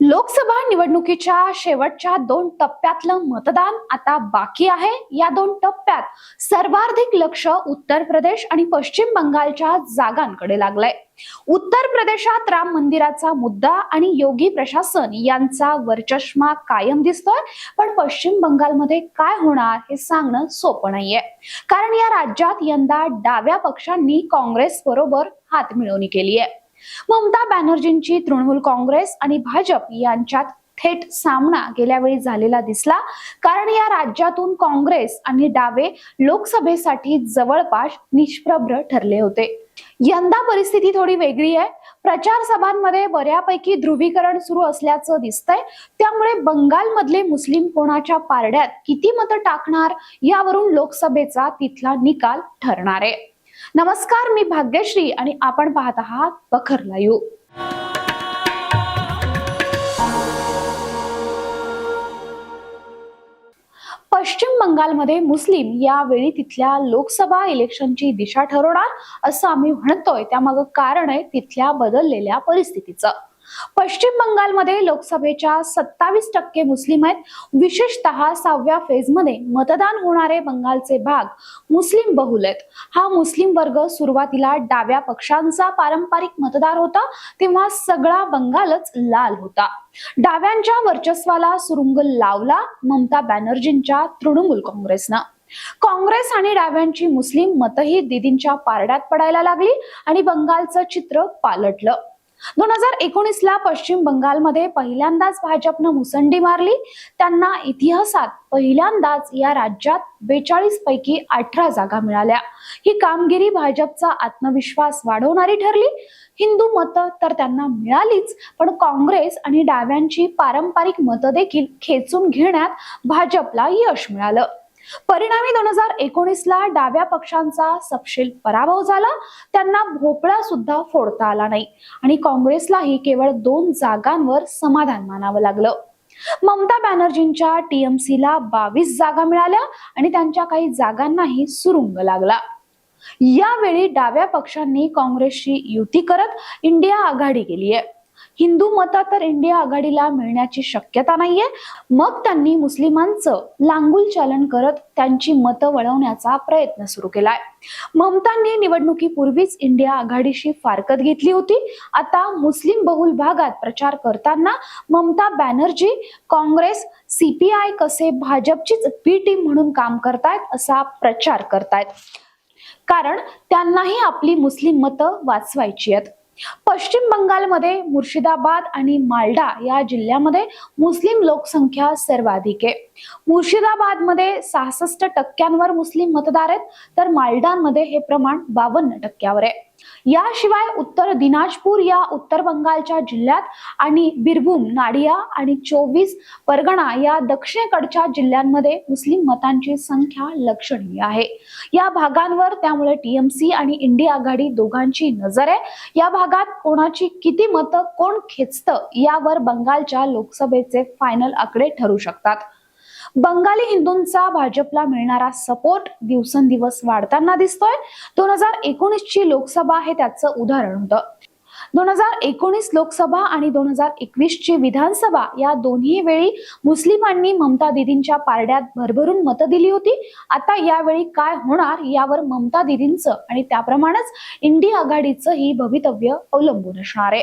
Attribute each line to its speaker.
Speaker 1: लोकसभा निवडणुकीच्या शेवटच्या दोन टप्प्यातलं मतदान आता बाकी आहे. या दोन टप्प्यात सर्वाधिक लक्ष उत्तर प्रदेश आणि पश्चिम बंगालच्या जागांकडे लागलंय. उत्तर प्रदेशात राम मंदिराचा मुद्दा आणि योगी प्रशासन यांचा वरचष्मा कायम दिसतोय. पण पश्चिम बंगालमध्ये काय होणार हे सांगणं सोपं नाहीये. कारण या राज्यात यंदा डाव्या पक्षांनी काँग्रेस बरोबर हातमिळवणी केली आहे ममता बॅनर्जींची तृणमूल काँग्रेस आणि भाजप यांच्यात थेट सामना गेल्या वेळी झालेला दिसला. कारण या राज्यातून काँग्रेस आणि डावे लोकसभेसाठी जवळपास निष्प्रभ्र ठरले होते. यंदा परिस्थिती थोडी वेगळी आहे. प्रचार सभांमध्ये बऱ्यापैकी ध्रुवीकरण सुरू असल्याचं दिसतंय. त्यामुळे बंगालमधले मुस्लिम कोणाच्या पारड्यात किती मतं टाकणार यावरून लोकसभेचा तिथला निकाल ठरणार आहे. नमस्कार मी भाग्यश्री आणि आपण पाहत आहात बखर लायू पश्चिम बंगालमध्ये मुस्लिम यावेळी तिथल्या लोकसभा इलेक्शनची दिशा ठरवणार असं आम्ही म्हणतोय. त्यामागं कारण आहे तिथल्या बदललेल्या परिस्थितीचं. पश्चिम बंगालमध्ये लोकसभेच्या सत्तावीस टक्के मुस्लिम आहेत. विशेषतः सहाव्या फेजमध्ये मतदान होणारे बंगालचे भाग मुस्लिम बहुल आहेत. हा मुस्लिम वर्ग सुरुवातीला डाव्या पक्षांचा पारंपरिक मतदार होता तेव्हा सगळा बंगालच लाल होता. डाव्यांच्या वर्चस्वाला सुरुंग लावला ममता बॅनर्जींच्या तृणमूल काँग्रेसनं. काँग्रेस आणि डाव्यांची मुस्लिम मतही दिदींच्या पारड्यात पडायला लागली आणि बंगालचं चित्र पालटलं. दोन हजार एकोणीसला पश्चिम बंगालमध्ये पहिल्यांदाच भाजपनं मुसंडी मारली. त्यांना इतिहासात पहिल्यांदाच या राज्यात बेचाळीस पैकी अठरा जागा मिळाल्या. ही कामगिरी भाजपचा आत्मविश्वास वाढवणारी ठरली. हिंदू मतं तर त्यांना मिळालीच पण काँग्रेस आणि डाव्यांची पारंपरिक मतं देखील खेचून घेण्यात भाजपला यश मिळालं. परिणामी दोन हजार एकोणीस ला डाव्या पक्षांचा सपशेल पराभव झाला. त्यांना भोपळा सुद्धा फोडता आला नाही. आणि काँग्रेसलाही केवळ दोन जागांवर समाधान मानावं लागलं. ममता बॅनर्जींच्या टीएमसीला बावीस जागा मिळाल्या आणि त्यांच्या काही जागांनाही सुरुंग लागला. यावेळी डाव्या पक्षांनी काँग्रेसशी युती करत इंडिया आघाडी केली आहे हिंदू मतं तर इंडिया आघाडीला मिळण्याची शक्यता नाहीये. मग त्यांनी मुस्लिमांचं लांगुल चालन करत त्यांची मतं वळवण्याचा प्रयत्न सुरू केलाय. ममतांनी निवडणुकीपूर्वीच इंडिया आघाडीशी फारकत घेतली होती. आता मुस्लिम बहुल भागात प्रचार करताना ममता बॅनर्जी काँग्रेस सीपीआय कसे भाजपचीच बी टीम म्हणून काम करतायत असा प्रचार करतायत. कारण त्यांनाही आपली मुस्लिम मतं वाचवायची आहेत. पश्चिम बंगालमध्ये मुर्शिदाबाद आणि मालडा या जिल्ह्यामध्ये मुस्लिम लोकसंख्या सर्वाधिक आहे. मुर्शिदाबादमध्ये सहासष्ट टक्क्यांवर मुस्लिम मतदार आहेत तर मालडामध्ये हे प्रमाण बावन्न टक्क्यावर आहे. याशिवाय उत्तर दिनाजपूर या उत्तर बंगालच्या जिल्ह्यात आणि बिरभूम नाडिया आणि चोवीस परगणा या दक्षिणेकडच्या जिल्ह्यांमध्ये मुस्लिम मतांची संख्या लक्षणीय आहे. या भागांवर त्यामुळे टीएमसी आणि इंडिया आघाडी दोघांची नजर आहे. या भागात कोणाची किती मतं कोण खेचतं यावर बंगालच्या लोकसभेचे फायनल आकडे ठरू शकतात. बंगाली हिंदूंचा भाजपला मिळणारा सपोर्ट दिवसेंदिवस वाढताना दिसतोय. दोन हजार एकोणीस ची लोकसभा हे त्याचं उदाहरण होतं. दोन हजार एकोणीस लोकसभा आणि दोन हजार एकवीस ची विधानसभा या दोन्ही वेळी मुस्लिमांनी ममता दिदींच्या पारड्यात भरभरून मतं दिली होती. आता यावेळी काय होणार यावर ममता दिदींचं आणि त्याप्रमाणेच इंडिया आघाडीचं ही भवितव्य अवलंबून असणार आहे.